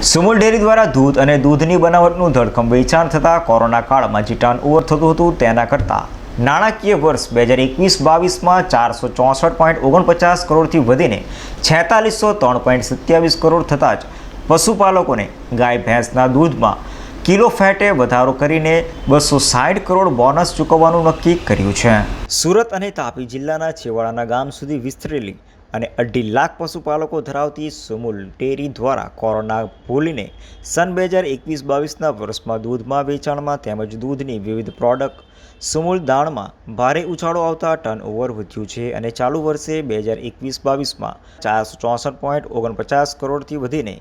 Sumul dairy દ્વારા દૂધ અને દૂધની બનાવટનું ધડકમ વેચાણ થતાં કોરોના કાળમાં જે ટર્ન ઓવર થતું હતું તેના કરતાં. નાણાકીય વર્ષ બે હજાર એકવીસ બાવીસમાં ચારસો ચોસઠ પોઈન્ટ ઓગણપચાસ કરોડથી વધીને છેતાલીસો ત્રણ પોઈન્ટ સત્યાવીસ કરોડ થતાં જ પશુપાલકોને ગાય ભેંસના દૂધમાં કિલો ફેટે વધારો કરીને બસો સાઠ કરોડ બોનસ ચૂકવવાનું નક્કી કર્યું છે. સુરત અને તાપી જિલ્લાના છેવાડાના ગામ સુધી વિસ્તરેલી અને અઢી લાખ પશુપાલકો ધરાવતી સુમુલ ડેરી દ્વારા કોરોના ભૂલીને સન બે હજાર એકવીસ બાવીસના વર્ષમાં દૂધમાં વેચાણમાં તેમજ દૂધની વિવિધ પ્રોડક્ટ સુમુલ દાણમાં ભારે ઉછાળો આવતા ટર્ન ઓવર વધ્યું છે અને ચાલુ વર્ષે બે હજાર એકવીસ બાવીસમાં ચારસો ચોસઠ પોઈન્ટ ઓગણપચાસ કરોડથી વધીને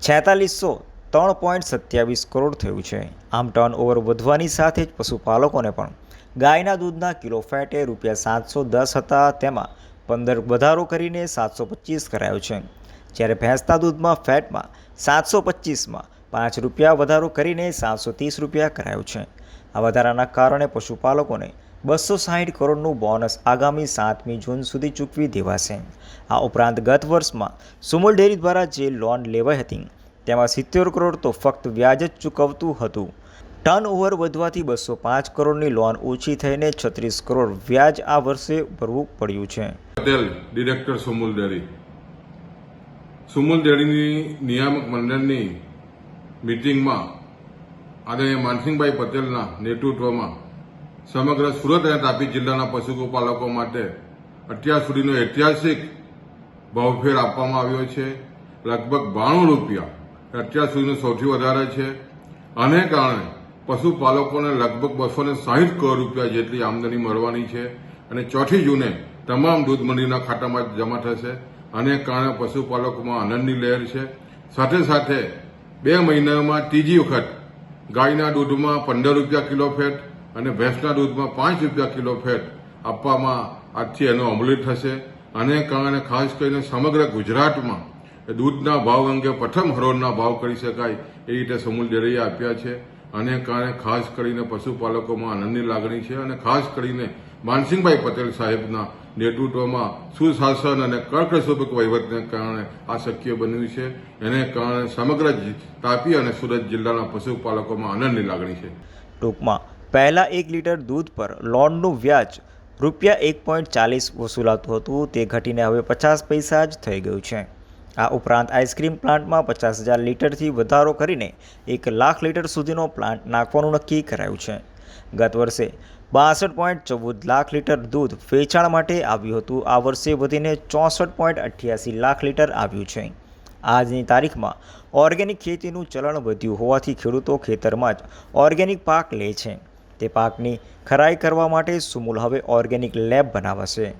છેતાલીસો ત્રણ પોઈન્ટ સત્યાવીસ કરોડ થયું છે. આમ ટર્નઓવર વધવાની સાથે જ પશુપાલકોને પણ. ગાયના દૂધના કિલો ફેટે રૂપિયા સાતસો દસ હતા. તેમાં પંદર વધારો કરીને સાતસો પચીસ કરાયો છે. જ્યારે ભેંસના દૂધમાં ફેટમાં સાતસો પચીસમાં પાંચ રૂપિયા વધારો કરીને સાતસો ત્રીસ રૂપિયા કરાયો છે. આ વધારાના કારણે પશુપાલકોને બસો સાહીઠ કરોડનું બોનસ આગામી સાતમી જૂન સુધી ચૂકવી દેવાશે. આ ઉપરાંત ગત વર્ષમાં સુમુલ ડેરી દ્વારા જે લોન લેવાઈ હતી તેમાં સિત્તેર કરોડ તો ફક્ત વ્યાજ જ ચૂકવતું હતું. ટર્ન ઓવર વધવાથી બસો પાંચ કરોડની લોન ઓછી થઈને છત્રીસ કરોડ વ્યાજ આ વર્ષે ભરવું પડ્યું છે. Patel, director Sumul dairy. Sumul ડેરીની નિયામક મંડળની મિટિંગમાં આદરણીય માનસિંહભાઈ પટેલના નેતૃત્વમાં સમગ્ર સુરત અને તાપી જિલ્લાના પશુપાલકો માટે અત્યાર સુધીનો ઐતિહાસિક ભાવફેર આપવામાં આવ્યો છે. લગભગ બાણું રૂપિયા અત્યાર સુધીનો સૌથી વધારે છે. આને કારણે પશુપાલકોને લગભગ બસો ને સાહીઠ કરોડ રૂપિયા જેટલી આમદની મળવાની છે અને ચોથી જૂને તમામ દૂધ મંડીના ખાતામાં જમા થશે. આને કારણે પશુપાલકોમાં આનંદની લહેર છે. સાથે સાથે બે મહિનામાં ત્રીજી વખત ગાયના દૂધમાં પંદર રૂપિયા કિલો ફેટ અને ભેંસના દૂધમાં પાંચ રૂપિયા કિલો ફેટ આપવામાં આજથી એનો અમલી થશે. આને કારણે ખાસ કરીને સમગ્ર ગુજરાતમાં દૂધના ભાવ અંગે પ્રથમ હરોળના ભાવ કરી શકાય એ રીતે સમૂલ ડેરીએ આપ્યા છે. અને કારણે ખાસ કરીને પશુપાલકોમાં આનંદની લાગણી છે અને ખાસ કરીને માનસિંહભાઈ પટેલ સાહેબના નેતૃત્વમાં સુશાસન અને કર્કશોભક વહીવટને કારણે આ શક્ય બન્યું છે. એને કારણે સમગ્ર તાપી અને સુરત જિલ્લાના પશુપાલકોમાં આનંદની લાગણી છે. ટૂંકમાં, પહેલાં એક લીટર દૂધ પર લોનનું વ્યાજ રૂપિયા એક પોઈન્ટ ચાલીસ વસૂલાતું હતું. તે ઘટીને હવે પચાસ પૈસા જ થઈ ગયું છે. આ ઉપરાંત આઈસ્ક્રીમ પ્લાન્ટમાં પચાસ હજાર લીટરથી વધારો કરીને એક લાખ લીટર સુધીનો પ્લાન્ટ નાખવાનું નક્કી કરાયું છે. ગત વર્ષે બાસઠ પોઈન્ટ ચૌદ લાખ લીટર દૂધ વેચાણ માટે આવ્યું હતું. આ વર્ષે વધીને ચોસઠ પોઈન્ટ અઠ્યાસી લાખ લીટર આવ્યું છે. આજની તારીખમાં ઓર્ગેનિક ખેતીનું ચલણ વધ્યું હોવાથી ખેડૂતો ખેતરમાં જ ઓર્ગેનિક પાક લે છે. તે પાકની ખરાઈ કરવા માટે સુમુલ હવે ઓર્ગેનિક લેબ બનાવશે.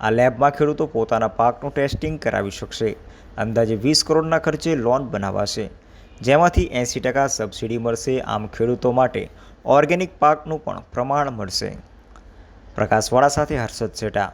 આ લેબમાં ખેડૂતો પોતાના પાકનું ટેસ્ટિંગ કરાવી શકશે. અંદાજે વીસ કરોડના ખર્ચે લોન બનાવાશે. જેમાંથી એંસી ટકા સબસિડી મળશે. આમ ખેડૂતો માટે ઓર્ગેનિક પાકનું પણ પ્રમાણ મળશે. પ્રકાશવાળા સાથે હર્ષદ સેટા.